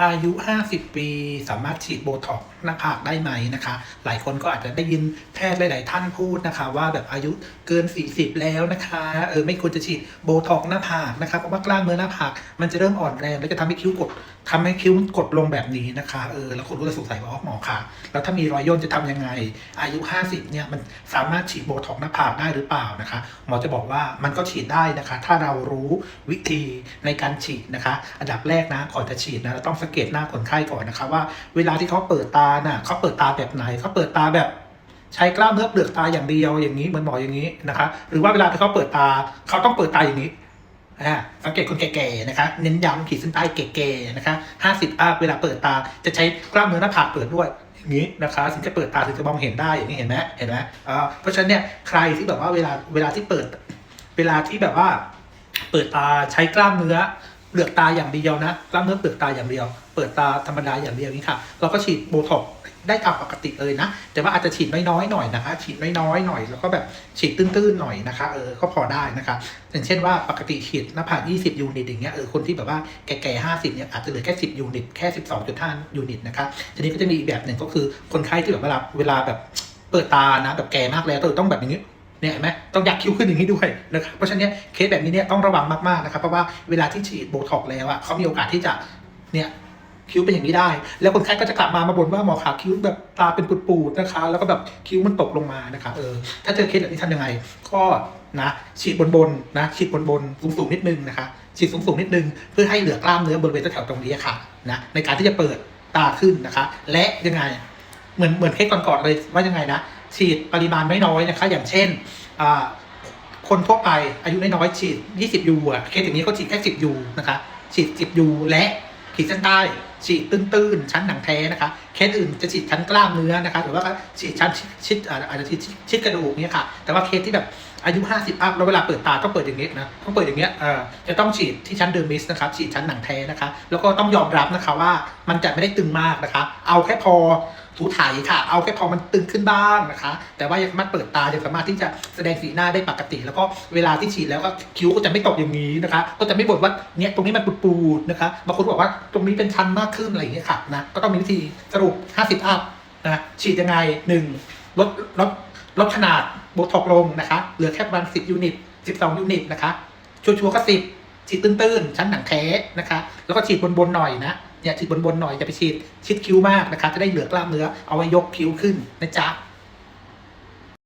อายุ 50 ปี สามารถฉีดโบท็อกหน้าผากได้ไหมนะคะ หลายคนก็อาจจะได้ยินแพทย์หลาย ๆ ท่านพูดนะคะ ว่าแบบอายุเกิน 40 แล้วนะคะเออไม่ควรจะฉีดโบท็อกหน้าผากนะคะเพราะว่ากล้ามเนื้อหน้าผากมันจะเริ่มอ่อนแรงแล้วจะทำให้คิ้วกดทำให้คิ้วกดลงแบบนี้นะคะเออแล้วคนก็จะสงสัยว่าหมอค่ะแล้วถ้ามีรอยย่นจะทำยังไง อายุ 50 เนี่ยมันสามารถฉีดโบท็อกหน้าผากได้หรือเปล่านะคะ หมอจะบอกว่ามันก็ฉีดได้นะคะ ถ้าเรารู้วิธีในการฉีดนะคะ อันดับแรกนะก่อนจะฉีดนะเราต้องสังเกตหน้าคนไข้ก่อนนะคะว่าเวลาที่เขาเปิดตาน่ะเขาเปิดตาแบบไหนเขาเปิดตาแบบใช้กล้ามเนื้อเปลือกตาอย่างเดียวอย่างนี้เหมือนหมออย่างนี้นะคะหรือว่าเวลาที่เขาเปิดตาเขาต้องเปิดตาอย่างนี้สังเกตคนแก่ๆนะคะเน้นย้ำขีดเส้นใต้แก่ๆนะคะห้าสิบอัพเวลาเปิดตาจะใช้กล้ามเนื้อหน้าผากเปิดด้วยอย่างนี้นะคะถึงจะเปิดตาถึงจะมองเห็นได้อย่างนี้เห็นไหมเห็นไหมอ่าเพราะฉะนั้นเนี่ยใครที่แบบว่าเวลาเวลาที่เปิด เวลาที่แบบว่า เปิดตาใช้กล้ามเนื้อ เปลือกตาอย่างเดียวนะกล้ามเนื้อเปลือกตาอย่างเดียว เปิดตาธรรมดาอย่างเดียวนี้ค่ะ เราก็ฉีดโบท็อกได้ตามปกติเลยนะ แต่ว่าอาจจะฉีดน้อยๆหน่อยนะคะ ฉีดน้อยๆหน่อย แล้วก็แบบฉีดตื้นๆหน่อยนะคะ เออ ก็พอได้นะคะอย่างเช่นว่าปกติฉีดหน้าผาก 20 ยูนิตอย่างเงี้ย เออ คนที่แบบว่าแก่ๆ 50 เนี่ยอาจจะเหลือแค่ 10 ยูนิต แค่ 12.5 ยูนิตนะคะ ทีนี้ก็จะมีอีกแบบหนึ่งก็คือคนไข้ที่แบบเวลาเวลาแบบเปิดตานะแบบแก่มากแล้วต้องแบบอย่างนี้ เนี่ยเห็นไหมต้องยักคิ้วขึ้นอย่างนี้ด้วยนะครับเพราะฉะนั้นเนี่ยเคสแบบนี้เนี่ยต้องระวังมากๆนะครับเพราะว่าเวลาที่ฉีดโบท็อกซ์แล้วอะเขามีโอกาสที่จะเนี่ยคิ้วเป็นอย่างนี้ได้ แล้วคนไข้ก็จะกลับมามาบ่นว่าหมอขาคิ้วแบบตาเป็นปูดๆนะคะ แล้วก็แบบคิ้วมันตกลงมานะคะเออถ้าเจอเคสแบบนี้ทำยังไงก็นะฉีดบนๆนะฉีดบนๆสูงๆนิดนึงนะคะฉีดสูงๆนิดนึงเพื่อให้เหลือกล้ามเนื้อบริเวณแถวๆตรงนี้ค่ะนะในการที่จะเปิดตาขึ้นนะคะ และยังไงเหมือนเหมือนเคสก่อนๆเลยว่ายังไงนะ ฉีดปริมาณไม่น้อยนะคะ อย่างเช่นคนทั่วไปอายุน้อยๆฉีด 20ยูอะเคสอย่างนี้เขาฉีดแค่ 10ยูนะคะ ฉีด 10ยูและขีดเส้นใต้ ฉีดตื้นๆ ชั้นหนังแท้นะคะ เคสอื่นจะฉีดชั้นกล้ามเนื้อนะคะหรือว่าฉีดชั้นชิดอาจจะฉีดชิดกระดูกเนี่ยค่ะ แต่ว่าเคสที่แบบอายุ 50 อัพแล้วเวลาเปิดตาต้องเปิดอย่างนี้นะต้องเปิดอย่างเงี้ยเออจะต้องฉีดที่ชั้นเดอร์มิสนะครับฉีดชั้นหนังแท้นะคะ แล้วก็ต้องยอมรับนะคะว่ามันจะไม่ได้ตึงมากนะคะ เอาแค่พอถูถ่ายค่ะ เอาแค่พอมันตึงขึ้นบ้างนะคะ แต่ว่ายังสามารถเปิดตายังสามารถที่จะแสดงสีหน้าได้ปกติ แล้วก็เวลาที่ฉีดแล้วก็คิ้วก็จะไม่ตกอย่างนี้นะคะ ก็จะไม่บ่นว่าเนี่ยตรงนี้มันปูดๆนะคะบางคนบอกว่าตรงนี้เป็นชันมากขึ้นอะไรอย่างเงี้ยครับนะ ก็ต้องมีวิธีสรุป 50 อัพนะฉีดยังไง 1 ลดลดลดขนาดบทอกลงนะคะ เหลือแค่ประมาณ 10 ยูนิต 12 ยูนิตนะคะ ชัวร์ๆก็ 10 ฉีดตื้นๆ ชั้นหนังแท้นะคะ แล้วก็ฉีดบนๆหน่อยนะเนี่ยฉีดบนๆหน่อยอย่าไปฉีดชิดคิ้วมากนะคะ จะได้เหลือกล้ามเนื้อเอาไว้ยกคิ้วขึ้นนะจ๊ะ